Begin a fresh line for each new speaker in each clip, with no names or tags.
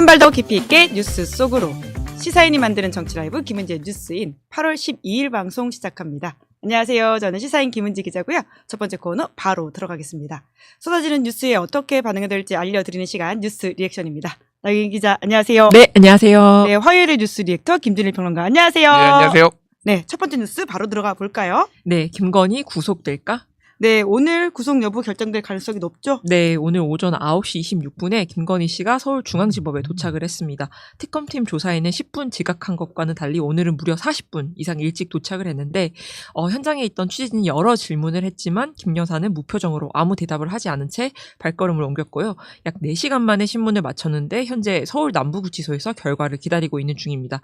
한 발 더 깊이 있게 뉴스 속으로 시사인이 만드는 정치 라이브 김은지의 뉴스인 8월 12일 방송 시작합니다. 안녕하세요. 저는 시사인 김은지 기자고요. 첫 번째 코너 바로 들어가겠습니다. 쏟아지는 뉴스에 어떻게 반응이 될지 알려드리는 시간 뉴스 리액션입니다. 나경희 기자 안녕하세요.
네, 안녕하세요.
네, 화요일의 뉴스 리액터 김준일 평론가 안녕하세요.
네, 안녕하세요.
네, 첫 번째 뉴스 바로 들어가 볼까요?
네, 김건희 구속될까?
네, 오늘 구속 여부 결정될 가능성이 높죠?
네, 오늘 오전 9시 26분에 김건희 씨가 서울중앙지법에 도착을 했습니다. 특검팀 조사에는 10분 지각한 것과는 달리 오늘은 무려 40분 이상 일찍 도착을 했는데 어, 현장에 있던 취재진이 여러 질문을 했지만 김 여사는 무표정으로 아무 대답을 하지 않은 채 발걸음을 옮겼고요. 약 4시간 만에 신문을 마쳤는데 현재 서울 남부구치소에서 결과를 기다리고 있는 중입니다.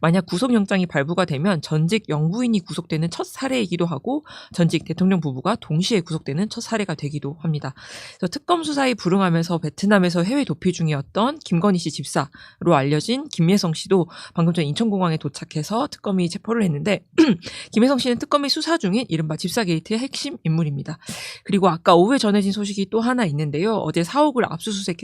만약 구속영장이 발부가 되면 전직 영부인이 구속되는 첫 사례이기도 하고 전직 대통령 부부가 동 시에 구속되는 첫 사례가 되기도 합니다. 특검 수사에 불응하면서 베트남에서 해외 도피 중이었던 김건희 씨 집사로 알려진 김예성 씨도 방금 전 인천공항에 도착해서 특검이 체포를 했는데 김예성 씨는 특검이 수사 중인 이른바 집사 게이트의 핵심 인물입니다. 그리고 아까 오후에 전해진 소식이 또 하나 있는데요. 어제 사옥을 압수수색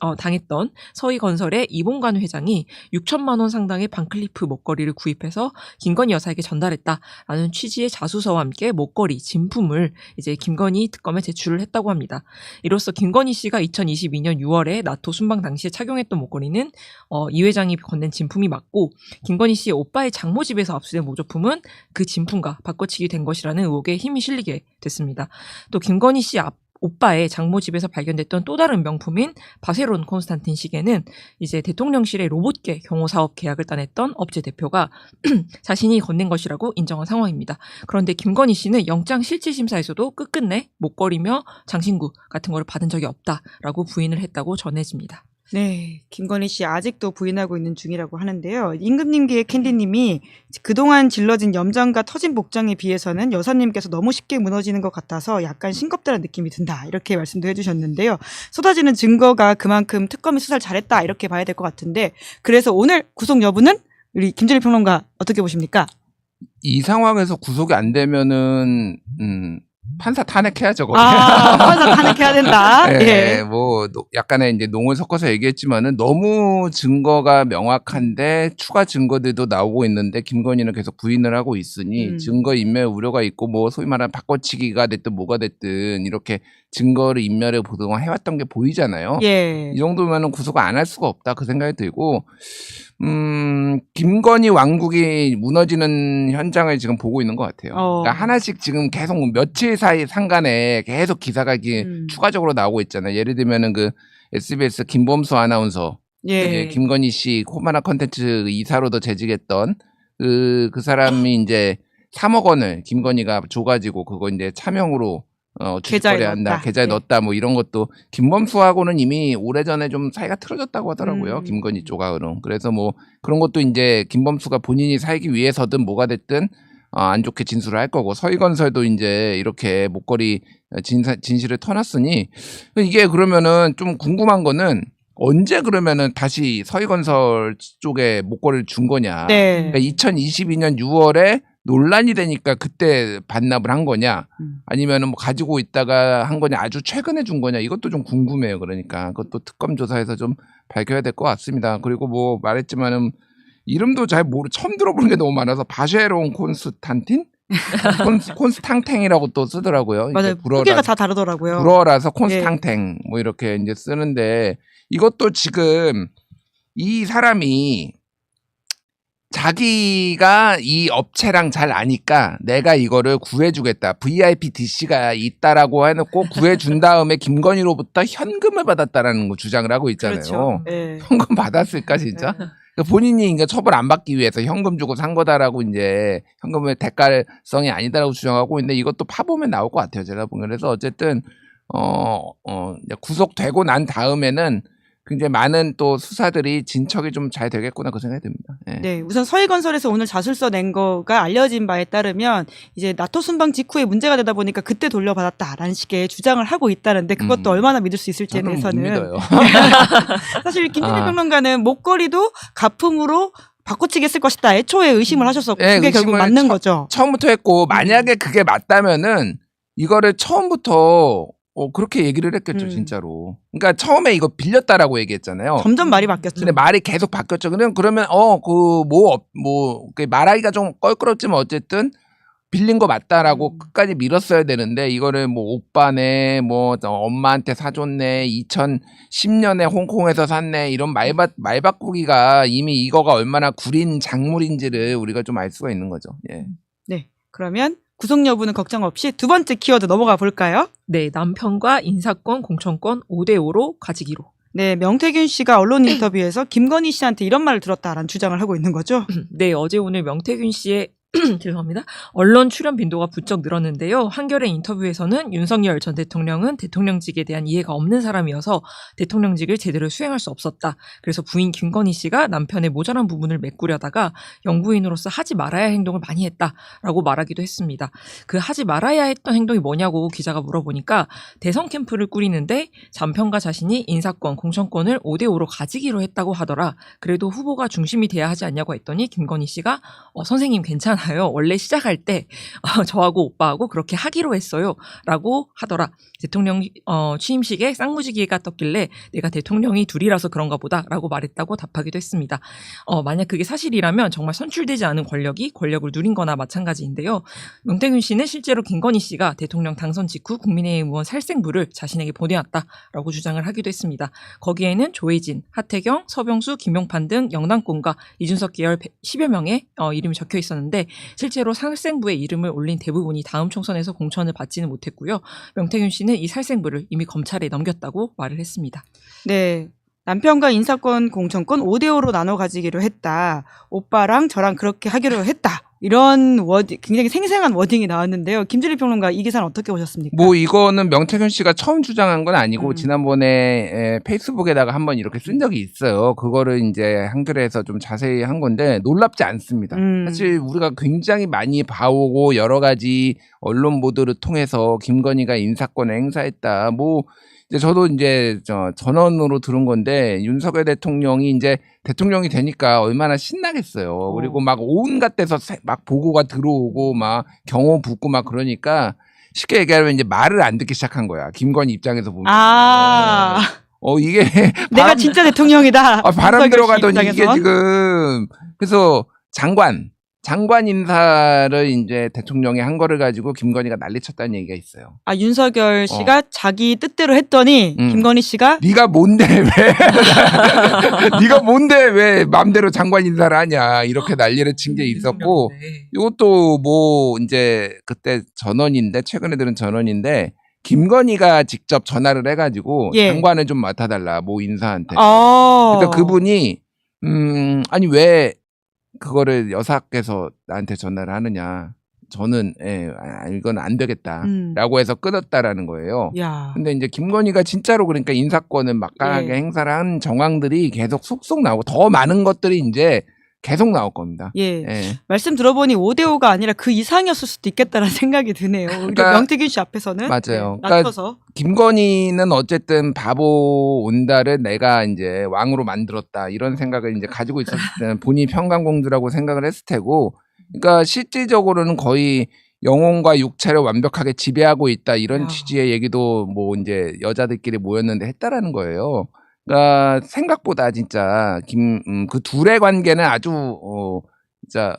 어, 당했던 서희건설의 이봉관 회장이 6천만 원 상당의 반클리프 목걸이를 구입해서 김건희 여사에게 전달했다라는 취지의 자수서와 함께 목걸이 진품을 이제 김건희 특검에 제출을 했다고 합니다. 이로써 김건희 씨가 2022년 6월에 나토 순방 당시에 착용했던 목걸이는 어, 이 회장이 건넨 진품이 맞고 김건희 씨의 오빠의 장모 집에서 압수된 모조품은 그 진품과 바꿔치기 된 것이라는 의혹에 힘이 실리게 됐습니다. 또 김건희 씨 앞, 오빠의 장모 집에서 발견됐던 또 다른 명품인 바세론 콘스탄틴 시계는 이제 대통령실의 로봇계 경호 사업 계약을 따냈던 업체 대표가 자신이 건넨 것이라고 인정한 상황입니다. 그런데 김건희 씨는 영장 실질 심사에서도 끝끝내 목걸이며 장신구 같은 걸 받은 적이 없다라고 부인을 했다고 전해집니다.
네, 김건희 씨 아직도 부인하고 있는 중이라고 하는데요. 임금님계의 캔디님이 그동안 질러진 염장과 터진 복장에 비해서는 여사님께서 너무 쉽게 무너지는 것 같아서 약간 싱겁다는 느낌이 든다. 이렇게 말씀도 해주셨는데요. 쏟아지는 증거가 그만큼 특검이 수사를 잘했다. 이렇게 봐야 될 것 같은데 그래서 오늘 구속 여부는 우리 김준일 평론가 어떻게 보십니까?
이 상황에서 구속이 안 되면은 음, 판사 탄핵해야죠. 거기.
아, 판사 탄핵해야 된다.
예,
예.
뭐 노- 약간의 이제 농을 섞어서 얘기했지만은 너무 증거가 명확한데 추가 증거들도 나오고 있는데 김건희는 계속 부인을 하고 있으니
음.
증거 인멸 우려가 있고 뭐 소위 말하는 바꿔치기가 됐든 뭐가 됐든 이렇게 증거를 인멸해 보동안 해왔던 게 보이잖아요.
예.
이 정도면은 구속 안 할 수가 없다 그 생각이 들고 음 김건희 왕국이 무너지는 현장을 지금 보고 있는 것 같아요.
어.
그러니까 하나씩 지금 계속 며칠 사이 상간에 계속 기사가 이게
음.
추가적으로 나오고 있잖아요. 예를 들면은 그 SBS 김범수 아나운서,
예.
예, 김건희 씨 코마나 컨텐츠 이사로도 재직했던 그, 그 사람이 이제 3억 원을 김건희가 줘가지고 그거 이제 차명으로 어,
계좌에
한다,
넣었다.
계좌에
예.
넣었다, 뭐 이런 것도 김범수하고는 이미 오래전에 좀 사이가 틀어졌다고 하더라고요.
음.
김건희 쪽하고는. 그래서 뭐 그런 것도 이제 김범수가 본인이 살기 위해서든 뭐가 됐든 어, 안 좋게 진술을 할 거고 서희건설도 이제 이렇게 목걸이 진사, 진실을 터놨으니 이게 그러면은 좀 궁금한 거는 언제 그러면은 다시 서희건설 쪽에 목걸이를 준 거냐?
네.
그러니까 2022년 6월에 논란이 되니까 그때 반납을 한 거냐?
음.
아니면은 뭐 가지고 있다가 한 거냐? 아주 최근에 준 거냐? 이것도 좀 궁금해요. 그러니까 그것도 특검 조사에서 좀 밝혀야 될 것 같습니다. 그리고 뭐 말했지만은 이름도 잘 모르 처음 들어보는 게 너무 많아서 바쉐론 콘스탄틴? 콘스, 콘스탕탱이라고 또 쓰더라고요.
맞아요.
불어라-
후계가 다 다르더라고요.
불어라서 콘스탕탱 뭐 이렇게 이제 쓰는데 이것도 지금 이 사람이 자기가 이 업체랑 잘 아니까 내가 이거를 구해주겠다. VIP DC가 있다라고 해놓고 구해준 다음에 김건희로부터 현금을 받았다라는 거 주장을 하고 있잖아요.
그렇죠. 예.
현금 받았을까 진짜? 그러니까 본인이 이제 처벌 안 받기 위해서 현금 주고 산 거다라고 이제 현금의 대가성이 아니다라고 주장하고 있는데 이것도 파보면 나올 것 같아요. 제가 보기엔 그래서 어쨌든 어, 어, 구속되고 난 다음에는 굉장히 많은 또 수사들이 진척이 좀 잘 되겠구나 그 생각이 듭니다. 예.
네, 우선 서해건설에서 오늘 자술서 낸 거가 알려진 바에 따르면 이제 나토 순방 직후에 문제가 되다 보니까 그때 돌려받았다라는 식의 주장을 하고 있다는데 그것도
음.
얼마나 믿을 수 있을지에 대해서는
믿어요.
사실 김진일
아.
평론가는 목걸이도 가품으로 바꿔치기 했을 것이다. 애초에 의심을 하셨었고
예,
그게 결국 맞는
처-
거죠.
처음부터 했고 만약에 그게 맞다면은 이거를 처음부터 어, 그렇게 얘기를 했겠죠,
음.
진짜로. 그러니까 처음에 이거 빌렸다라고 얘기했잖아요.
점점 말이 바뀌었죠.
근데 말이 계속 바뀌었죠. 그냥 그러면 어 그 뭐 뭐 말하기가 좀 껄끄럽지만 어쨌든 빌린 거 맞다라고
음.
끝까지 밀었어야 되는데 이거를 뭐 오빠네 뭐 엄마한테 사줬네 2010년에 홍콩에서 샀네 이런 말바 말 바꾸기가 이미 이거가 얼마나 구린 작물인지를 우리가 좀 알 수가 있는 거죠. 예.
네. 그러면 구속 여부는 걱정 없이 두 번째 키워드 넘어가 볼까요?
네, 남편과 인사권, 공천권 5대5로 가지기로.
네, 명태균 씨가 언론 인터뷰에서 김건희 씨한테 이런 말을 들었다라는 주장을 하고 있는 거죠.
네, 어제 오늘 명태균 씨의 죄송합니다. 언론 출연 빈도가 부쩍 늘었는데요. 한겨레 인터뷰에서는 윤석열 전 대통령은 대통령직에 대한 이해가 없는 사람이어서 대통령직을 제대로 수행할 수 없었다. 그래서 부인 김건희 씨가 남편의 모자란 부분을 메꾸려다가 영부인으로서 하지 말아야 할 행동을 많이 했다라고 말하기도 했습니다. 그 하지 말아야 했던 행동이 뭐냐고 기자가 물어보니까 대선 캠프를 꾸리는데 남편과 자신이 인사권, 공천권을 5대 5로 가지기로 했다고 하더라. 그래도 후보가 중심이 돼야 하지 않냐고 했더니 김건희 씨가 어, 선생님 괜찮아 요. 원래 시작할 때 어, 저하고 오빠하고 그렇게 하기로 했어요. 라고 하더라. 대통령 어, 취임식에 쌍무지기가 떴길래 내가 대통령이 둘이라서 그런가 보다 라고 말했다고 답하기도 했습니다. 어, 만약 그게 사실이라면 정말 선출되지 않은 권력이 권력을 누린 거나 마찬가지인데요. 명태균 씨는 실제로 김건희 씨가 대통령 당선 직후 국민의힘 의원 살생부를 자신에게 보내왔다라고 주장을 하기도 했습니다. 거기에는 조혜진, 하태경, 서병수, 김용판 등 영당권과 이준석 계열 10여 명의 어, 이름이 적혀 있었는데 실제로 살생부의 이름을 올린 대부분이 다음 총선에서 공천을 받지는 못했고요. 명태균 씨는 이 살생부를 이미 검찰에 넘겼다고 말을 했습니다.
네. 남편과 인사권, 공천권 5대5로 나눠 가지기로 했다. 오빠랑 저랑 그렇게 하기로 했다. 이런 워딩, 굉장히 생생한 워딩이 나왔는데요. 김준일 평론가 이 기사는 어떻게 보셨습니까?
뭐 이거는 명태균 씨가 처음 주장한 건 아니고
음.
지난번에 에, 페이스북에다가 한번 이렇게 쓴 적이 있어요. 그거를 이제 한글에서 좀 자세히 한 건데 놀랍지 않습니다.
음.
사실 우리가 굉장히 많이 봐오고 여러 가지 언론 보도를 통해서 김건희가 인사권을 행사했다. 뭐 이제 저도 이제 저 전원으로 들은 건데 윤석열 대통령이 이제 대통령이 되니까 얼마나 신나겠어요. 그리고 막 온갖 데서 세- 막 보고가 들어오고 막 경호 붙고 막 그러니까 쉽게 얘기하면 이제 말을 안 듣기 시작한 거야. 김건희 입장에서 보면.
아,
어 이게
내가
바람-
진짜 대통령이다.
아, 바람 들어가더니 이게. 지금 그래서 장관 장관 인사를 이제 대통령이 한 거를 가지고 김건희가 난리쳤다는 얘기가 있어요.
아, 윤석열 씨가 자기 뜻대로 했더니
어. 음.
김건희 씨가
네가 뭔데 왜? 네가 뭔데 왜 맘대로 장관 인사를 하냐 이렇게 난리를 친 게 있었고
네.
이것도 뭐 이제 그때 전원인데 최근에 들은 전원인데 김건희가 직접 전화를 해가지고
예.
장관을 좀 맡아달라 모 인사한테.
어.
그러니까 그분이 음 아니 왜 그거를 여사께서 나한테 전화를 하느냐. 저는 예 아, 이건 안 되겠다라고
음.
해서 끊었다라는 거예요.
야.
근데 이제 김건희가 진짜로 그러니까 인사권을 막강하게
예.
행사를 한 정황들이 계속 속속 나오고 더 많은 것들이 이제 계속 나올 겁니다.
예.
예.
말씀 들어보니 5대5가 아니라 그 이상이었을 수도 있겠다라는 생각이 드네요. 우리
그러니까-
명태균 씨 앞에서는
맞아요.
네,
그러니까
낮춰서
김건희는 어쨌든 바보 온다를 내가 이제 왕으로 만들었다 이런 생각을 이제 가지고 있었을 때는 본인이 평강공주라고 생각을 했을 테고, 그러니까 실질적으로는 거의 영혼과 육체를 완벽하게 지배하고 있다 이런
야.
취지의 얘기도 뭐 이제 여자들끼리 모였는데 했다라는 거예요. 그러니까 생각보다 진짜 김그 둘의 관계는 아주 어 진짜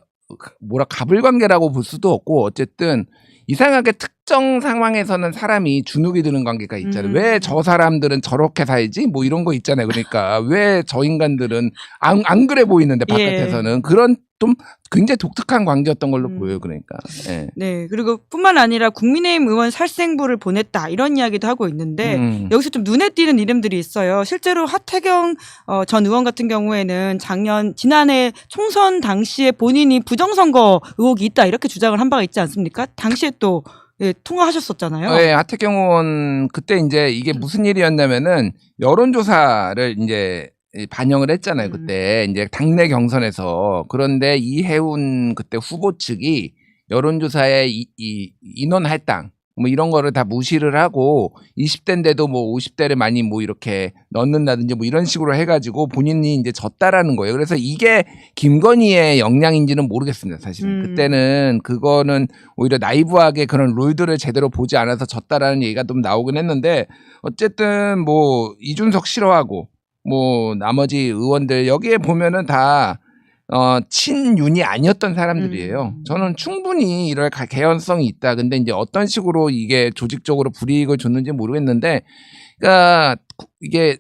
뭐라 갑을 관계라고 볼 수도 없고 어쨌든 이상하게 특정 상황에서는 사람이 주눅이 드는 관계가 있잖아요.
음.
왜저 사람들은 저렇게 살지? 뭐 이런 거 있잖아요. 그러니까 왜 저 인간들은 안, 안 그래 보이는데 바깥에서는 그런 좀 굉장히 독특한 관계였던 걸로
음.
보여요. 그러니까. 예.
네 그리고 뿐만 아니라 국민의힘 의원 살생부를 보냈다 이런 이야기도 하고 있는데
음.
여기서 좀 눈에 띄는 이름들이 있어요. 실제로 하태경 어, 전 의원 같은 경우에는 작년 지난해 총선 당시에 본인이 부정선거 의혹이 있다 이렇게 주장을 한 바가 있지 않습니까? 당시에 또 예, 통화하셨었잖아요.
네, 하태경 의원 그때 이제 이게 무슨 일이었냐면은 여론조사를 이제 반영을 했잖아요.
음.
그때 이제 당내 경선에서 그런데 이해운 그때 후보 측이 여론조사에 이, 이 인원 할당 뭐 이런 거를 다 무시를 하고 20대인데도 뭐 50대를 많이 뭐 이렇게 넣는다든지 뭐 이런 식으로 해가지고 본인이 이제 졌다라는 거예요. 그래서 이게 김건희의 역량인지는 모르겠습니다. 사실은
음.
그때는 그거는 오히려 나이브하게 그런 룰들을 제대로 보지 않아서 졌다라는 얘기가 좀 나오긴 했는데 어쨌든 뭐 이준석 싫어하고 뭐 나머지 의원들 여기에 보면은 다 어, 친윤이 아니었던 사람들이에요.
음.
저는 충분히 이럴 가- 개연성이 있다. 근데 이제 어떤 식으로 이게 조직적으로 불이익을 줬는지 모르겠는데, 그러니까 구- 이게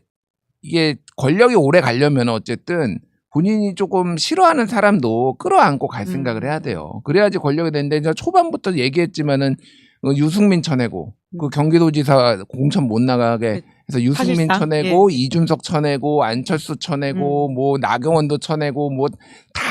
이게 권력이 오래 가려면 어쨌든 본인이 조금 싫어하는 사람도 끌어안고 갈
음.
생각을 해야 돼요. 그래야지 권력이 되는데 이제 초반부터 얘기했지만은 어, 유승민 쳐내고 그 경기도지사 공천 못 나가게 해서 유승민
사실상,
쳐내고 이준석 쳐내고 안철수 쳐내고 뭐 나경원도 쳐내고 뭐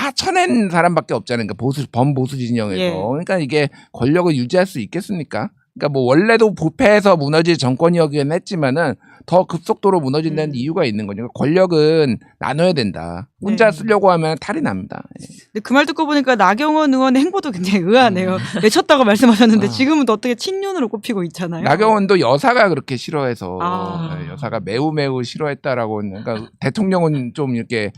다 쳐낸 사람밖에 없잖아요. 그러니까 보수 범보수 진영에서
예.
그러니까 이게 권력을 유지할 수 있겠습니까? 그러니까 뭐 원래도 부패해서 무너질 정권이었긴 했지만은 더 급속도로 무너진다는
음.
이유가 있는 거죠. 그러니까 권력은 나눠야 된다. 혼자
네.
쓰려고 하면 탈이 납니다. 예.
근데 그 말 듣고 보니까 나경원 의원의 행보도 굉장히 의아하네요. 내쳤다고 말씀하셨는데
아.
지금은 또 어떻게 친윤으로 꼽히고 있잖아요.
나경원도 여사가 그렇게 싫어해서
아.
예, 여사가 매우 매우 싫어했다라고 그러니까 대통령은 좀 이렇게 예,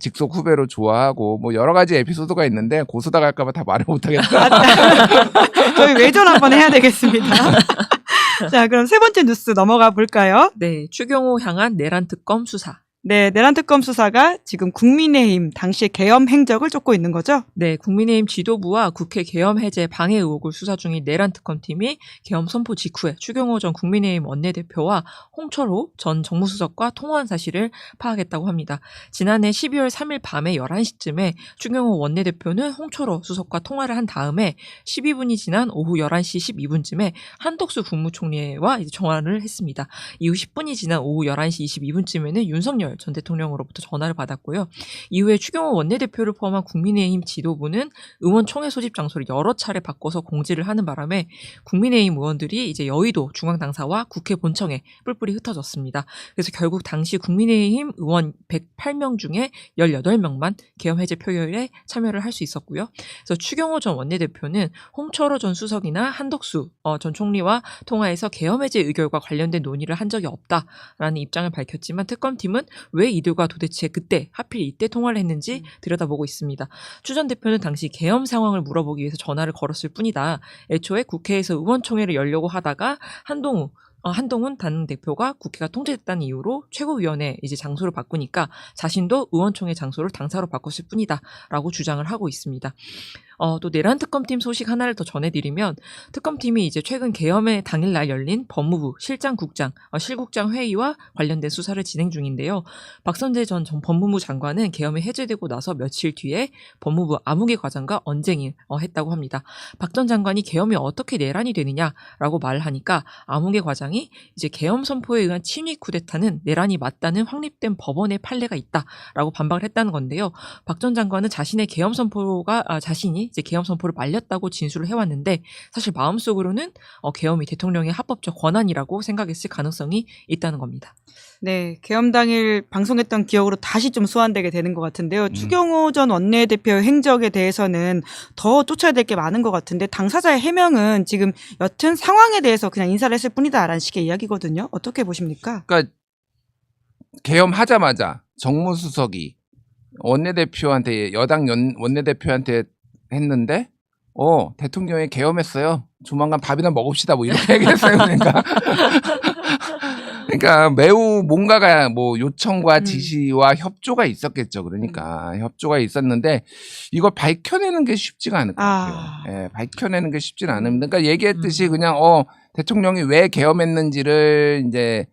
직속 후배로 좋아하고 뭐 여러 가지 에피소드가 있는데 고소다 갈까봐 다 말을 못하겠다.
저희 외전 한번 해야 되겠습니다. 자, 그럼 세 번째 뉴스 넘어가 볼까요?
네, 추경호 향한 내란 특검 수사.
네, 내란 특검 수사가 지금 국민의힘 당시의 계엄 행적을 쫓고 있는 거죠?
네, 국민의힘 지도부와 국회 계엄 해제 방해 의혹을 수사 중인 내란 특검팀이 계엄 선포 직후에 추경호 전 국민의힘 원내대표와 홍철호 전 정무수석과 통화한 사실을 파악했다고 합니다. 지난해 12월 3일 밤에 11시쯤에 추경호 원내대표는 홍철호 수석과 통화를 한 다음에 12분이 지난 오후 11시 12분쯤에 한덕수 국무총리와 이제 전화를 했습니다. 이후 10분이 지난 오후 11시 22분쯤에는 윤석열 전 대통령으로부터 전화를 받았고요. 이후에 추경호 원내대표를 포함한 국민의힘 지도부는 의원총회 소집 장소를 여러 차례 바꿔서 공지를 하는 바람에 국민의힘 의원들이 이제 여의도 중앙당사와 국회 본청에 뿔뿔이 흩어졌습니다. 그래서 결국 당시 국민의힘 의원 108명 중에 18명만 계엄 해제 표결에 참여를 할 수 있었고요. 그래서 추경호 전 원내대표는 홍철호 전 수석이나 한덕수 어, 전 총리와 통화해서 계엄 해제 의결과 관련된 논의를 한 적이 없다라는 입장을 밝혔지만 특검팀은 왜 이들과 도대체 그때 하필 이때 통화를 했는지 들여다보고 있습니다. 추 전 대표는 당시 계엄 상황을 물어보기 위해서 전화를 걸었을 뿐이다. 애초에 국회에서 의원총회를 열려고 하다가 한동우 어, 한동훈 당대표가 국회가 통제됐다는 이유로 최고위원회 이제 장소를 바꾸니까 자신도 의원총회 장소를 당사로 바꿨을 뿐이다라고 주장을 하고 있습니다. 어, 또 내란 특검팀 소식 하나를 더 전해드리면 특검팀이 이제 최근 계엄의 당일날 열린 법무부 실장국장, 어, 실국장 회의와 관련된 수사를 진행 중인데요. 박선재 전 전 법무부 장관은 계엄이 해제되고 나서 며칠 뒤에 법무부 아무개 과장과 언쟁을 어, 했다고 합니다. 박 전 장관이 계엄이 어떻게 내란이 되느냐라고 말을 하니까 아무개 과장이 이제 계엄 선포에 의한 친위 쿠데타는 내란이 맞다는 확립된 법원의 판례가 있다라고 반박을 했다는 건데요. 박 전 장관은 자신의 계엄 선포가 아, 자신이 이제 계엄 선포를 말렸다고 진술을 해왔는데 사실 마음속으로는 어, 계엄이 대통령의 합법적 권한이라고 생각했을 가능성이 있다는 겁니다.
네, 계엄 당일 방송했던 기억으로 다시 좀 소환되게 되는 것 같은데요.
음.
추경호 전 원내대표 행적에 대해서는 더 쫓아야 될 게 많은 것 같은데 당사자의 해명은 지금 여튼 상황에 대해서 그냥 인사를 했을 뿐이다라는 식의 이야기거든요. 어떻게 보십니까?
그러니까 계엄하자마자 정무수석이 원내대표한테 여당 연- 원내대표한테 했는데 어 대통령이 계엄했어요. 조만간 밥이나 먹읍시다 뭐 이렇게 얘기했어요. 그러니까 그러니까 매우 뭔가가 뭐 요청과
음.
지시와 협조가 있었겠죠. 그러니까 협조가 있었는데 이걸 밝혀내는 게 쉽지가 않을 것 같아요.
아.
예, 밝혀내는 게 쉽지는 않습니다. 그러니까 얘기했듯이
음.
그냥 어 대통령이 왜 계엄했는지를 이제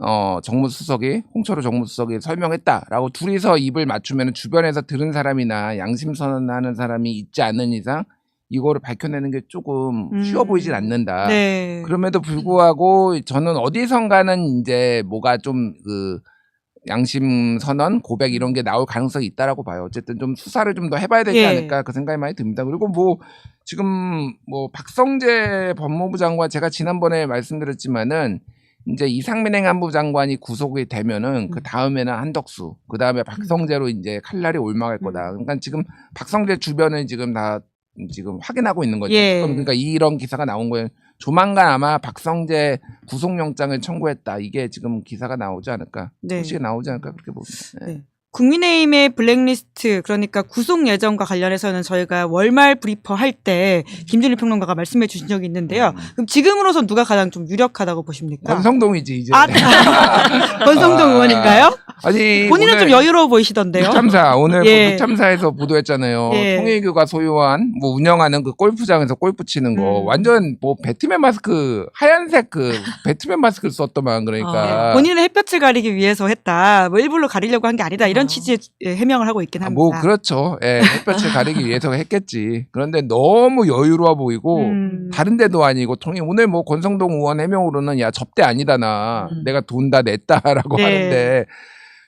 어 정무수석이 홍철호 정무수석이 설명했다라고 둘이서 입을 맞추면 주변에서 들은 사람이나 양심 선언하는 사람이 있지 않는 이상 이거를 밝혀내는 게 조금
음.
쉬워 보이진 않는다.
네.
그럼에도 불구하고 저는 어디선가는 이제 뭐가 좀그 양심 선언 고백 이런 게 나올 가능성이 있다라고 봐요. 어쨌든 좀 수사를 좀 더 해봐야 되지
예.
않을까 그 생각이 많이 듭니다. 그리고 뭐 지금 뭐 박성재 법무부 장관 제가 지난번에 말씀드렸지만은 이제 이상민 행안부 장관이 구속이 되면은 그 다음에는 한덕수, 그 다음에 박성재로 이제 칼날이 올망할 거다. 그러니까 지금 박성재 주변을 지금 다 지금 확인하고 있는 거죠.
예.
그러니까 이런 기사가 나온 거예요. 조만간 아마 박성재 구속영장을 청구했다. 이게 지금 기사가 나오지 않을까?
네.
소식이 나오지 않을까 그렇게 봅니다. 네.
네. 국민의힘의 블랙리스트 그러니까 구속 예정과 관련해서는 저희가 월말 브리퍼 할 때 김준일 평론가가 말씀해 주신 적이 있는데요.
음.
그럼 지금으로선 누가 가장 좀 유력하다고 보십니까?
권성동이지 이제.
아, 권성동
아,
의원인가요?
아니
본인은 좀 여유로워 보이시던데요.
참사 오늘
예.
북참사에서 보도했잖아요.
예.
통일교가 소유한 뭐 운영하는 그 골프장에서 골프 치는 거
음.
완전 뭐 배트맨 마스크 하얀색 그 배트맨 마스크를 썼더만 그러니까
아,
본인은 햇볕을 가리기 위해서 했다. 뭐 일부러 가리려고 한 게 아니다. 이런
아.
취지의 해명을 하고 있긴
아,
합니다.
뭐 그렇죠. 예, 햇볕을 가리기 위해서 했겠지. 그런데 너무 여유로워 보이고
음.
다른 데도 아니고 통일 오늘 뭐 권성동 의원 해명으로는 야 접대 아니다 나
음.
내가 돈 다 냈다라고
네.
하는데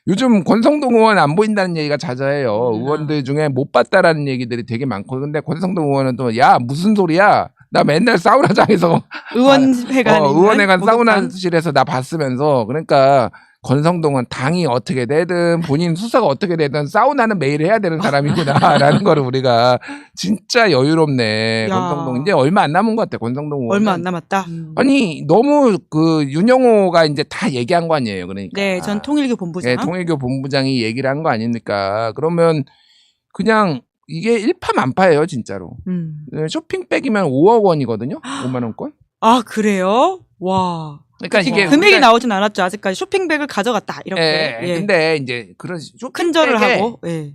요즘 권성동 의원 안 보인다는 얘기가 잦아요.
음.
의원들 중에 못 봤다라는 얘기들이 되게 많고. 근데 권성동 의원은 또 야 무슨 소리야? 나 맨날 사우나장에서
의원회관
어, 의원회관 사우나실에서 나 봤으면서. 그러니까 권성동은 당이 어떻게 되든 본인 수사가 어떻게 되든 사우나는 매일 해야 되는 사람이구나라는 거를 우리가 진짜 여유롭네
야.
권성동 이제 얼마 안 남은 것 같아 권성동 의원
얼마 안 남았다.
음.
아니 너무 그 윤영호가 이제 다 얘기한 거 아니에요 그러니까
네, 전 통일교 본부장.
예, 통일교 본부장이 얘기를 한 거 아닙니까 그러면 그냥 이게 일파만파예요 진짜로
음.
예, 쇼핑백이면 5억 원이거든요 5만 원권
아 그래요? 와.
그러니까 이게
금액이
우리가-
나오진 않았죠. 아직까지 쇼핑백을 가져갔다 이렇게
예,
예.
근데 이제 그런
큰 절을
쇼핑백에
하고. 예.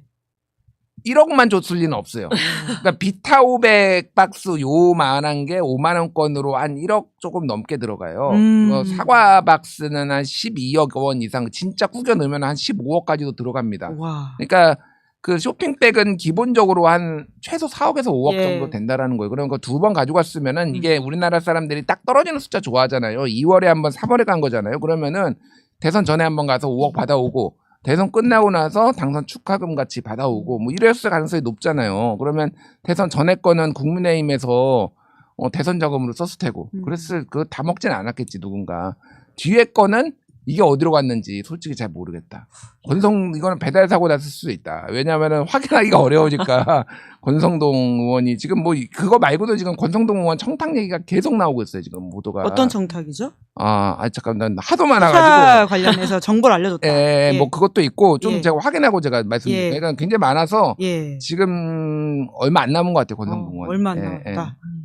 1억만 줬을 리는 없어요. 그러니까 비타 500 박스 요만한 게 5만 원권으로 한 1억 조금 넘게 들어가요.
음.
어, 사과 박스는 한 12억 원 이상 진짜 꾸겨 넣으면 한 15억까지도 들어갑니다.
와.
그러니까 그 쇼핑백은 기본적으로 한 최소 4억에서 5억
예.
정도 된다라는 거예요. 그럼 두번 가져갔으면은
음.
이게 우리나라 사람들이 딱 떨어지는 숫자 좋아하잖아요. 2월에 한 번, 3월에 간 거잖아요. 그러면은 대선 전에 한 번 가서 5억 받아오고 대선 끝나고 나서 당선 축하금 같이 받아오고 뭐 이랬을 가능성이 높잖아요. 그러면 대선 전에 거는 국민의힘에서 어, 대선 자금으로 썼을 테고
음.
그랬을 그 다 먹진 않았겠지 누군가 뒤에 거는 이게 어디로 갔는지 솔직히 잘 모르겠다. 권성 이거는 배달 사고 났을 수도 있다. 왜냐하면은 확인하기가 어려우니까 권성동 의원이 지금 뭐 이- 그거 말고도 지금 권성동 의원 청탁 얘기가 계속 나오고 있어요 지금 보도가.
어떤 청탁이죠?
아, 아 잠깐 난 하도 많아가지고.
관련해서 정보를 알려줬다.
예,
예.
뭐 그것도 있고 좀
예.
제가 확인하고 제가 말씀드릴게요.
예.
그러니까 굉장히 많아서
예.
지금 얼마 안 남은 것 같아요 권성동
어,
의원.
얼마 안
예,
남았다.
음.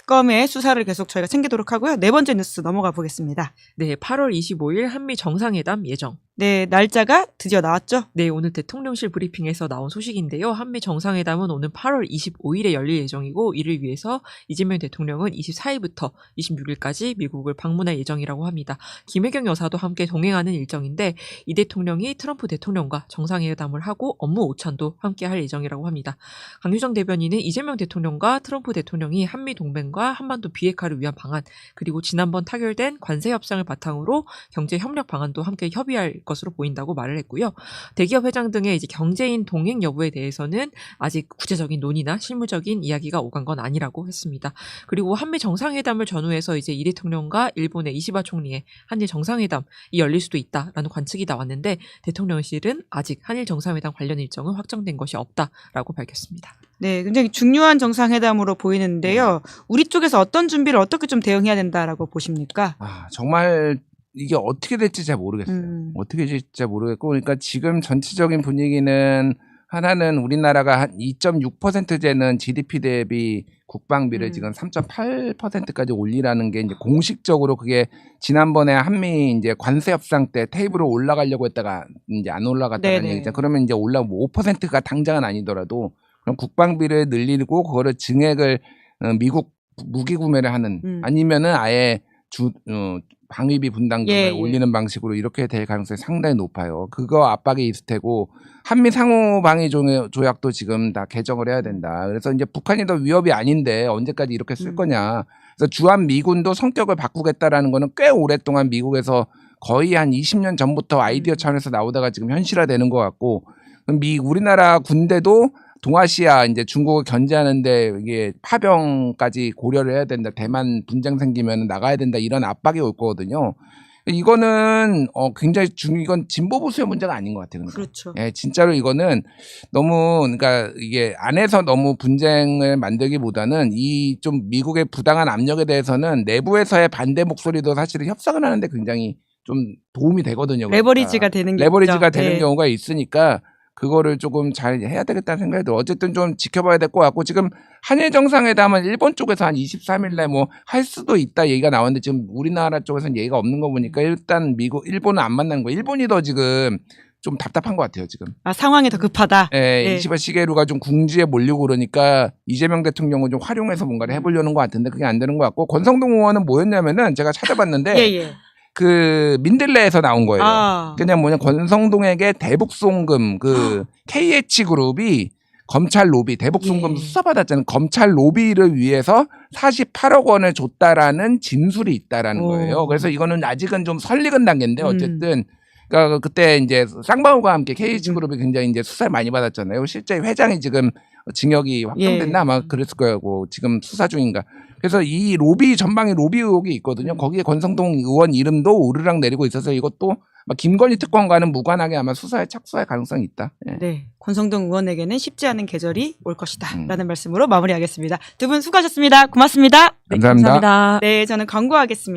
네. 특검의 수사를 계속 저희가 챙기도록 하고요. 네 번째 뉴스 넘어가 보겠습니다.
네, 8월 25일 한미 정상회담 예정.
네, 날짜가 드디어 나왔죠.
네, 오늘 대통령실 브리핑에서 나온 소식인데요. 한미 정상회담은 오는 8월 25일에 열릴 예정이고 이를 위해서 이재명 대통령은 24일부터 26일까지 미국을 방문할 예정이라고 합니다. 김혜경 여사도 함께 동행하는 일정인데 이 대통령이 트럼프 대통령과 정상회담을 하고 업무 오찬도 함께 할 예정이라고 합니다. 강유정 대변인은 이재명 대통령과 트럼프 대통령이 한미 동맹과 한반도 비핵화를 위한 방안 그리고 지난번 타결된 관세 협상을 바탕으로 경제 협력 방안도 함께 협의할 것으로 보인다고 말을 했고요. 대기업 회장 등의 이제 경제인 동행 여부에 대해서는 아직 구체적인 논의나 실무적인 이야기가 오간 건 아니라고 했습니다. 그리고 한미 정상회담을 전후해서 이제 이 대통령과 일본의 이시바 총리의 한일 정상회담이 열릴 수도 있다라는 관측이 나왔는데 대통령실은 아직 한일 정상회담 관련 일정은 확정된 것이 없다라고 밝혔습니다.
네, 굉장히 중요한 정상회담으로 보이는데요. 우리 쪽에서 어떤 준비를 어떻게 좀 대응해야 된다라고 보십니까?
아 정말 이게 어떻게 될지 잘 모르겠어요.
음.
어떻게 될지 잘 모르겠고 그러니까 지금 전체적인 분위기는 하나는 우리나라가 한 2.6%제는 GDP 대비 국방비를
음.
지금 3.8%까지 올리라는 게 이제 공식적으로 그게 지난번에 한미 이제 관세 협상 때 테이블로 올라가려고 했다가 이제 안 올라갔다는. 얘기죠. 그러면 이제 올라 뭐 5%가 당장은 아니더라도 그럼 국방비를 늘리고 그거를 증액을 어, 미국 무기 구매를 하는
음.
아니면은 아예 주 어, 방위비 분담금을
예, 예.
올리는 방식으로 이렇게 될 가능성이 상당히 높아요. 그거 압박이 있을 테고 한미 상호 방위 조- 조약도 지금 다 개정을 해야 된다. 그래서 이제 북한이 더 위협이 아닌데 언제까지 이렇게 쓸
음.
거냐. 그래서 주한 미군도 성격을 바꾸겠다라는 거는 꽤 오랫동안 미국에서 거의 한 20년 전부터 아이디어
음.
차원에서 나오다가 지금 현실화되는 것 같고 미 우리나라 군대도 동아시아 이제 중국을 견제하는데 이게 파병까지 고려를 해야 된다. 대만 분쟁 생기면 나가야 된다. 이런 압박이 올 거거든요. 이거는 어 굉장히 중 이건 진보 보수의 문제가 아닌 것 같아요. 그러니까.
그렇죠.
예, 진짜로 이거는 너무 그러니까 이게 안에서 너무 분쟁을 만들기보다는 이 좀 미국의 부당한 압력에 대해서는 내부에서의 반대 목소리도 사실은 협상을 하는데 굉장히 좀 도움이 되거든요. 그러니까.
레버리지가 되는 게
레버리지가
있죠.
되는
네.
경우가 있으니까 그거를 조금 잘 해야 되겠다는 생각이 들어요. 어쨌든 좀 지켜봐야 될 것 같고 지금 한일 정상회담은 일본 쪽에서 한 23일 날 뭐 할 수도 있다 얘기가 나왔는데 지금 우리나라 쪽에서는 얘기가 없는 거 보니까 일단 미국 일본은 안 만나는 거. 일본이 더 지금 좀 답답한 것 같아요 지금.
아, 상황이 더 급하다.
예,
네.
이시바 시게루가 좀 궁지에 몰리고 그러니까 이재명 대통령은 좀 활용해서 뭔가를 해보려는 것 같은데 그게 안 되는 것 같고 권성동 의원은 뭐였냐면은 제가 찾아봤는데
예, 예.
그 민들레에서 나온 거예요.
아.
그냥 뭐냐 권성동에게 대북송금 그 KH 그룹이 검찰 로비 대북송금
예.
수사받았잖아요. 검찰 로비를 위해서 48억 원을 줬다라는 진술이 있다라는
오.
거예요. 그래서 이거는 아직은 좀 설익은 단계인데
음.
어쨌든 그러니까 그때 이제 쌍방울과 함께 KH 그룹이 굉장히 이제 수사를 많이 받았잖아요. 실제 회장이 지금 징역이 확정됐나
예.
아마 그랬을 거고 지금 수사 중인가. 그래서 이 로비 전방에 로비 의혹이
음.
있거든요. 거기에 권성동 의원 이름도 오르락 내리고 있어서 이것도 막 김건희 특검과는 무관하게 아마 수사에 착수할 가능성이 있다. 예.
네. 권성동 의원에게는 쉽지 않은 계절이 올 것이다.
음.
라는 말씀으로 마무리하겠습니다. 두 분 수고하셨습니다. 고맙습니다.
네,
감사합니다.
감사합니다.
네, 저는 광고하겠습니다.